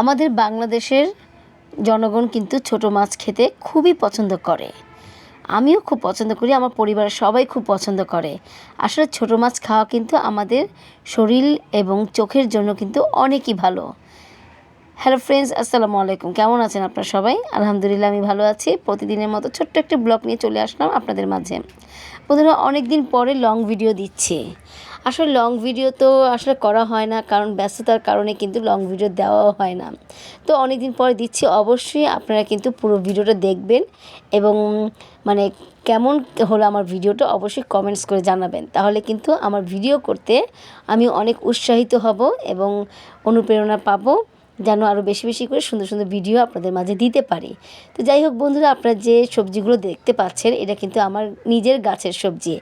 আমাদের বাংলাদেশের জনগণ কিন্তু ছোটো মাছ খেতে খুবই পছন্দ করে। আমিও খুব পছন্দ করি, আমার পরিবারের সবাই খুব পছন্দ করে। আসলে ছোটো মাছ খাওয়া কিন্তু আমাদের শরীর এবং চোখের জন্য কিন্তু অনেকই ভালো। হ্যালো ফ্রেন্ডস আসসালামু আলাইকুম। কেমন আছেন আপনারা সবাই? আলহামদুলিল্লাহ, আমি ভালো আছি। প্রতিদিনের মতো ছোট্ট একটি ব্লগ নিয়ে চলে আসলাম আপনাদের মাঝে। বন্ধুরা অনেক দিন পরে লং ভিডিও দিচ্ছি। আসলে লং ভিডিও তো আসলে করা হয় না, কারণ ব্যস্ততার কারণে কিন্তু লং ভিডিও দেওয়াও হয় না। তো অনেক দিন পরে দিচ্ছি, অবশ্যই আপনারা কিন্তু পুরো ভিডিওটা দেখবেন এবং মানে কেমন হলো আমার ভিডিওটা অবশ্যই কমেন্টস করে জানাবেন। তাহলে কিন্তু আমার ভিডিও করতে আমি অনেক উৎসাহিত হব এবং অনুপ্রেরণা পাবো। যেন আরও বেশি বেশি করে সুন্দর সুন্দর ভিডিও আপনাদের মাঝে দিতে পারি। তো যাই হোক বন্ধুরা, আপনারা যে সবজিগুলো দেখতে পাচ্ছেন, এটা কিন্তু আমার নিজের গাছের সবজি।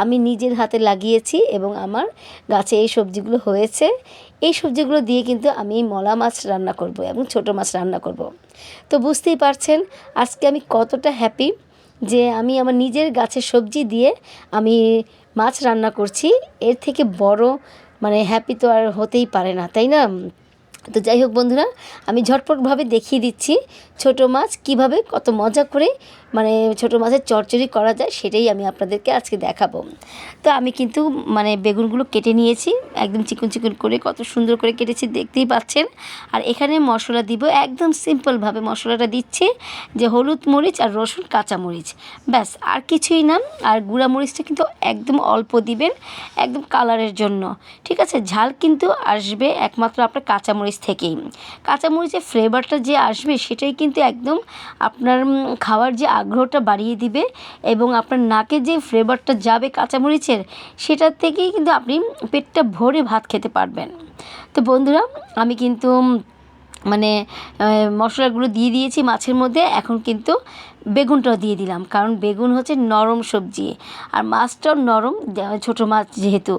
আমি নিজের হাতে লাগিয়েছি এবং আমার গাছে এই সবজিগুলো হয়েছে। এই সবজিগুলো দিয়ে কিন্তু আমি মলা মাছ রান্না করব এবং ছোট মাছ রান্না করব। তো বুঝতেই পারছেন, আজকে আমি কতটা হ্যাপি যে আমি আমার নিজের গাছের সবজি দিয়ে আমি মাছ রান্না করছি। এর থেকে বড় মানে হ্যাপি তো আর হতেই পারে না, তাই না? তো যাই হোক বন্ধুরা আমি ঝটপটভাবে দেখিয়ে দিচ্ছি ছোট মাছ কীভাবে কত মজা করে মানে ছোট মাছের চচ্চড়ি করা যায়, সেটাই আমি আপনাদেরকে আজকে দেখাবো। তো আমি কিন্তু মানে বেগুনগুলো কেটে নিয়েছি, একদম চিকন চিকন করে, কত সুন্দর করে কেটেছি, দেখতেই পাচ্ছেন। আর এখানে মশলা দিব, একদম সিম্পলভাবে মশলাটা দিচ্ছি, যে হলুদ মরিচ আর রসুন কাঁচা মরিচ। ব্যাস, আর কিছুই না, আর গুঁড়া মরিচটা কিন্তু একদম অল্প দিবেন, একদম কালারের জন্য। ঠিক আছে, ঝাল কিন্তু আসবে একমাত্র আপনার কাঁচামরিচ থেকেই। কাঁচামরিচের ফ্লেভারটা যে আসবে, সেটাই কিন্তু একদম আপনার খাওয়ার যে আগ্রহটা বাড়িয়ে দিবে এবং আপনার নাকে যে ফ্লেভারটা যাবে কাঁচামরিচের সেটার থেকেই কিন্তু আপনি পেটটা ভরে ভাত খেতে পারবেন। তো বন্ধুরা, আমি কিন্তু মানে মশলাগুলো দিয়ে দিয়েছি মাছের মধ্যে, এখন কিন্তু বেগুনটাও দিয়ে দিলাম, কারণ বেগুন হচ্ছে নরম সবজি, আর মাছটাও নরম ছোটো মাছ যেহেতু।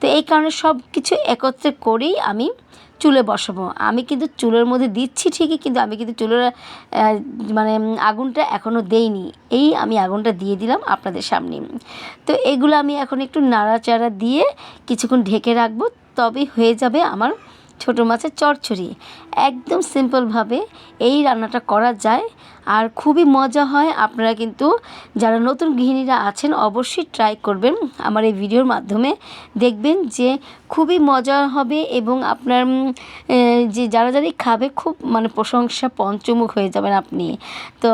তো এই কারণে সব কিছু একত্রে করেই আমি চুলে বসাবো। আমি কিন্তু চুলের মধ্যে দিচ্ছি ঠিকই, কিন্তু আমি কিন্তু চুলের মানে আগুনটা এখনও দেইনি। এই আমি আগুনটা দিয়ে দিলাম আপনাদের সামনে। তো এগুলো আমি এখন একটু নাড়াচাড়া দিয়ে কিছুক্ষণ ঢেকে রাখব তবেই হয়ে যাবে আমার ছোটো মাছের চড়চড়ি একদম সিম্পলভাবে এই রান্নাটা করা যায়। আর খুবই মজা হয়। আপনারা কিন্তু যারা নতুন গৃহিণীরা আছেন, অবশ্যই ট্রাই করবেন আমার এই ভিডিওর মাধ্যমে। দেখবেন যে খুবই মজা হবে এবং আপনার যে যারা যারাই খাবে খুব মানে প্রশংসা পঞ্চমুখ হয়ে যাবেন আপনি। তো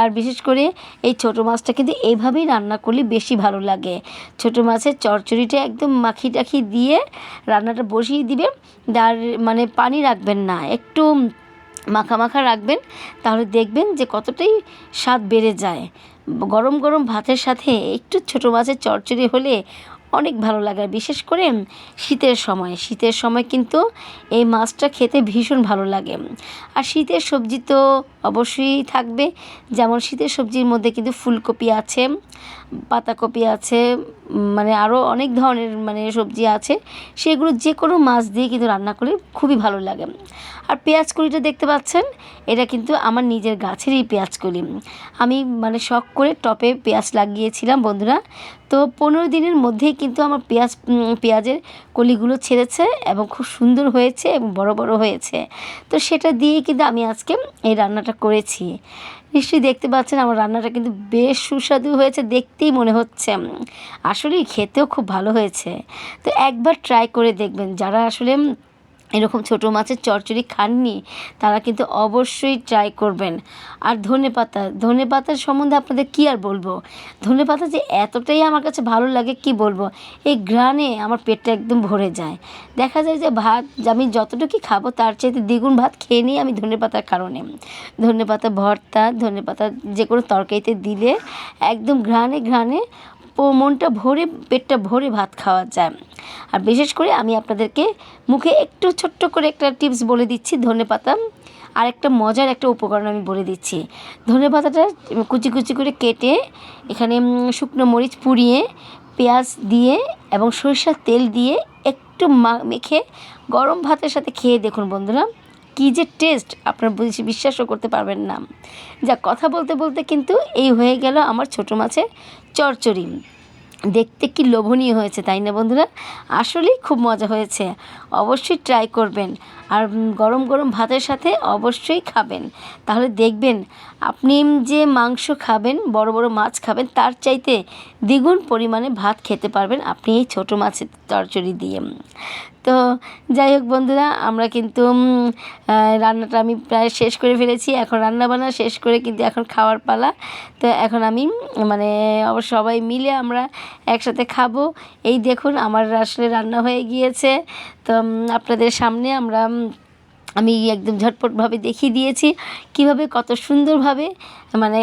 আর বিশেষ করে এই ছোটো মাছটা কিন্তু এইভাবেই রান্না করলে বেশি ভালো লাগে। ছোটো মাছের চচ্চড়িটা একদম মাখি টাখি দিয়ে রান্নাটা বসিয়ে দিবে আর মানে পানি রাখবেন না। একটু মাখা মাখা রাখবেন, তাহলে দেখবেন যে কতটাই স্বাদ বেড়ে যায়। গরম গরম ভাতের সাথে একটু ছোটো মাছের চচ্চড়ি হলে অনেক ভালো লাগে। বিশেষ করে শীতের সময়। শীতের সময় কিন্তু এই মাছটা খেতে ভীষণ ভালো লাগে। আর শীতের সবজি তো অবশ্যই থাকবে। যেমন শীতের সবজির মধ্যে কিন্তু ফুলকপি আছে, পাতাকপি আছে মানে আরও অনেক ধরনের মানে সবজি আছে। সেগুলো যে কোনো মাছ দিয়ে কিন্তু রান্না করলে খুবই ভালো লাগে। আর পেঁয়াজ কলিটা দেখতে পাচ্ছেন? এটা কিন্তু আমার নিজের গাছেরই পেঁয়াজ কলি আমি মানে শখ করে টপে পেঁয়াজ লাগিয়েছিলাম বন্ধুরা। তো পনেরো দিনের মধ্যেই কিন্তু আমার পেঁয়াজ পেঁয়াজের কলিগুলো ছেড়েছে এবং খুব সুন্দর হয়েছে এবং বড় বড় হয়েছে। তো সেটা দিয়েই কিন্তু আমি আজকে এই রান্নাটা করেছি। নিশ্চয়ই দেখতে পাচ্ছেন আমার রান্নাটা কিন্তু বেশ সুস্বাদু হয়েছে, দেখতেই মনে হচ্ছে। আসলেই খেতেও খুব ভালো হয়েছে। তো একবার ট্রাই করে দেখবেন। যারা আসলে এরকম ছোটো মাছের চচ্চড়ি খাননি, তারা কিন্তু অবশ্যই ট্রাই করবেন। আর ধনে পাতা, ধনে পাতার সম্বন্ধে আপনাদের কী আর বলব? ধনে পাতা যে এতটাই আমার কাছে ভালো লাগে, কি বলব? এই গ্রানে আমার পেটটা একদম ভরে যায়। দেখা যায় যে ভাত আমি যতটুকু খাব, তার চাইতে দ্বিগুণ ভাত খেয়ে নিই আমি ধনে পাতার কারণে। ধনে পাতা ভর্তা, ধনে পাতা যে কোনো তরকারিতে দিলে একদম ঘ্রাণে ঘ্রাণে মনটা ভরে, পেটটা ভরে ভাত খাওয়া যায়। আর বিশেষ করে আমি আপনাদেরকে মুখে একটু ছোট্ট করে একটা টিপস বলে দিচ্ছি, ধনে পাতা। আর একটা মজার একটা উপকরণ আমি বলে দিচ্ছি। ধনে পাতাটা কুচি কুচি করে কেটে এখানে শুকনো মরিচ পুড়িয়ে, পেঁয়াজ দিয়ে এবং সরিষার তেল দিয়ে একটু মেখে গরম ভাতের সাথে খেয়ে দেখুন বন্ধুরা। কী যে টেস্ট আপনার বুঝি বিশ্বাসও করতে পারবেন না। যা কথা বলতে বলতে কিন্তু এই হয়ে গেল আমার ছোটো মাছের চরচড়ি। দেখতে কি লোভনীয় হয়েছে, তাই না বন্ধুরা? আসলেই খুব মজা হয়েছে। অবশ্যই ট্রাই করবেন। আর গরম গরম ভাতের সাথে অবশ্যই খাবেন। তাহলে দেখবেন আপনি যে মাংস খাবেন, বড় বড় মাছ খাবেন, তার চাইতে দ্বিগুণ পরিমাণে ভাত খেতে পারবেন আপনি এই ছোটো মাছের চচ্চড়ি দিয়ে। তো যাই হোক বন্ধুরা, আমরা কিন্তু রান্নাটা আমি প্রায় শেষ করে ফেলেছি। এখন রান্না বান্না শেষ করে কিন্তু এখন খাওয়ার পালা। তো এখন আমি মানে সবাই মিলে আমরা একসাথে খাব। এই দেখুন, আমার আসলে রান্না হয়ে গিয়েছে। তো আপনাদের সামনে আমরা আমি একদম ঝটপটভাবে দেখিয়ে দিয়েছি। কীভাবে কত সুন্দরভাবে মানে